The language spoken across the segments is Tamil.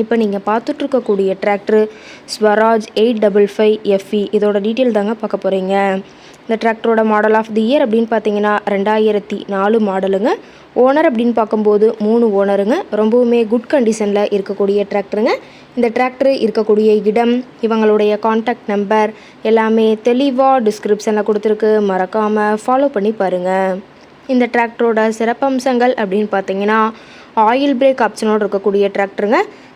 இப்போ நீங்கள் பார்த்துட்ருக்கக்கூடிய tractor Swaraj eight double five FE இதோட டீட்டெயில் தாங்க பார்க்க போகிறீங்க. இந்த டிராக்டரோட மாடல் ஆஃப் தி இயர் அப்படின்னு பார்த்தீங்கன்னா ரெண்டாயிரத்தி நாலு மாடலுங்க. ஓனர் அப்படின்னு பார்க்கும்போது மூணு ஓனருங்க. ரொம்பவுமே குட் கண்டிஷனில் இருக்கக்கூடிய டிராக்டருங்க. இந்த டிராக்டர் இருக்கக்கூடிய இடம் இவங்களுடைய காண்டாக்ட் நம்பர் எல்லாமே தெளிவாக டிஸ்கிரிப்ஷனில் கொடுத்துருக்கு. மறக்காமல் ஃபாலோ பண்ணி பாருங்கள் இந்த டிராக்டரோட சிறப்பம்சங்கள் அப்படின்னு பார்த்தீங்கன்னா ஆயில் பிரேக் ஆப்ஷனோடு இருக்கக்கூடிய டிராக்டருங்க.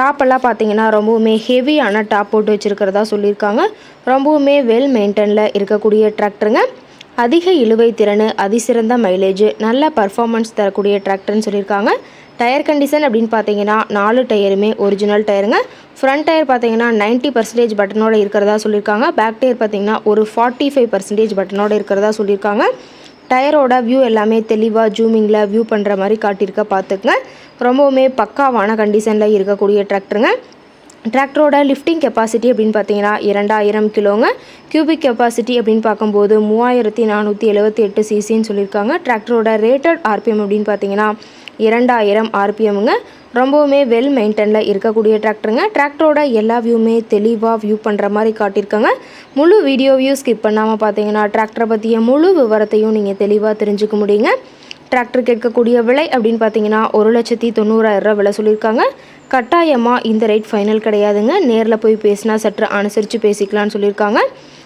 டாப்பெல்லாம் பார்த்தீங்கன்னா ரொம்பவுமே ஹெவியான டாப் போட்டு வச்சுருக்கிறதா சொல்லியிருக்காங்க. ரொம்பவுமே வெல் மெயின்டெனில் இருக்கக்கூடிய டிராக்டருங்க அதிக இழுவை திறன் அதிசிறந்த மைலேஜ் நல்ல பர்ஃபார்மன்ஸ் தரக்கூடிய டிராக்டர்னு சொல்லியிருக்காங்க. டயர் கண்டிஷன் அப்படின்னு பார்த்தீங்கன்னா நாலு டயருமே ஒரிஜினல் டயருங்க ஃப்ரண்ட் டயர் பார்த்தீங்கன்னா நைன்ட்டி பர்சன்டேஜ் பட்டனோட இருக்கிறதா சொல்லியிருக்காங்க. பேக் டயர் பார்த்தீங்கன்னா ஒரு ஃபார்ட்டி ஃபைவ் பர்சன்டேஜ் பட்டனோட இருக்கிறதா சொல்லியிருக்காங்க. டயரோட வியூ எல்லாமே தெளிவாக ஜூமிங்கில் வியூ பண்ணுற மாதிரி காட்டியிருக்க பார்த்துக்குங்க. ரொம்பவுமே பக்காவான கண்டிஷனில் இருக்கக்கூடிய டிராக்டருங்க டிராக்டரோட லிஃப்டிங் கெப்பாசிட்டி அப்படின்னு பார்த்தீங்கன்னா இரண்டாயிரம் கிலோங்க. கியூபிக் கெப்பாசிட்டி அப்படின்னு பார்க்கும்போது மூவாயிரத்தி நானூற்றி எழுபத்தி எட்டு சிசின்னு சொல்லியிருக்காங்க. டிராக்டரோட ரேட்டட் ஆர்பிஎம் அப்படின்னு பார்த்தீங்கன்னா இரண்டாயிரம் ஆர்பிஎம்ங்க. ரொம்பவுமே வெல் மெயின்டெனில் இருக்கக்கூடிய டிராக்டருங்க டிராக்டரோட எல்லா வியூமே தெளிவாக வியூ பண்ணுற மாதிரி காட்டியிருக்காங்க. முழு வீடியோவையும் ஸ்கிப் பண்ணாமல் பார்த்தீங்கன்னா டிராக்டரை பற்றிய முழு விவரத்தையும் நீங்கள் தெளிவாக தெரிஞ்சுக்க முடியுங்க. டிராக்டர் கேட்கக்கூடிய விலை அப்படின்னு பார்த்தீங்கன்னா ஒரு லட்சத்தி தொண்ணூறாயிரரூவா விலை சொல்லியிருக்காங்க. கட்டாயமாக இந்த ரேட் ஃபைனல் கிடையாதுங்க. நேரில் போய் பேசினா சற்று அனுசரித்து பேசிக்கலாம்னு சொல்லியிருக்காங்க.